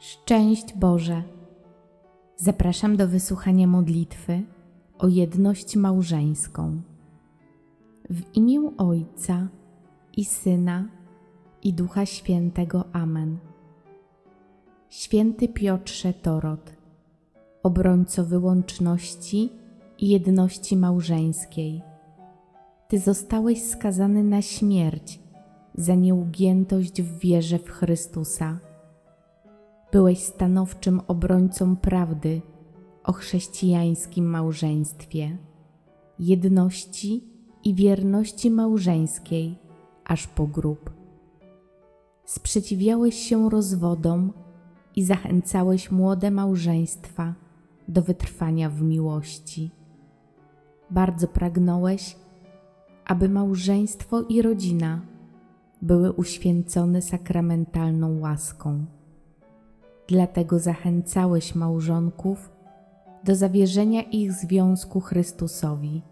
Szczęść Boże! Zapraszam do wysłuchania modlitwy o jedność małżeńską. W imię Ojca i Syna i Ducha Świętego. Amen. Święty Piotrze Torot, obrońco wyłączności i jedności małżeńskiej. Ty zostałeś skazany na śmierć za nieugiętość w wierze w Chrystusa. Byłeś stanowczym obrońcą prawdy o chrześcijańskim małżeństwie, jedności i wierności małżeńskiej aż po grób. Sprzeciwiałeś się rozwodom i zachęcałeś młode małżeństwa do wytrwania w miłości. Bardzo pragnąłeś, aby małżeństwo i rodzina były uświęcone sakramentalną łaską. Dlatego zachęcałeś małżonków do zawierzenia ich związku Chrystusowi.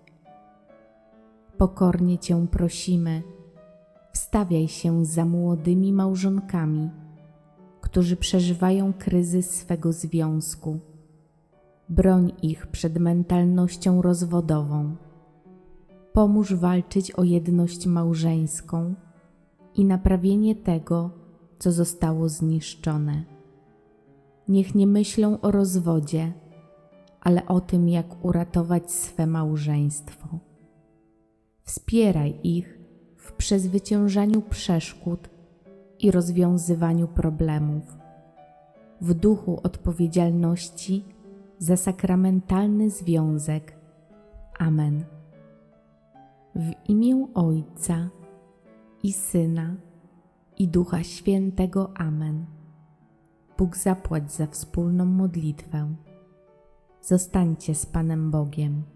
Pokornie Cię prosimy, wstawiaj się za młodymi małżonkami, którzy przeżywają kryzys swego związku. Broń ich przed mentalnością rozwodową. Pomóż walczyć o jedność małżeńską i naprawienie tego, co zostało zniszczone. Niech nie myślą o rozwodzie, ale o tym, jak uratować swe małżeństwo. Wspieraj ich w przezwyciężaniu przeszkód i rozwiązywaniu problemów, w duchu odpowiedzialności za sakramentalny związek. Amen. W imię Ojca i Syna i Ducha Świętego. Amen. Bóg zapłać za wspólną modlitwę. Zostańcie z Panem Bogiem.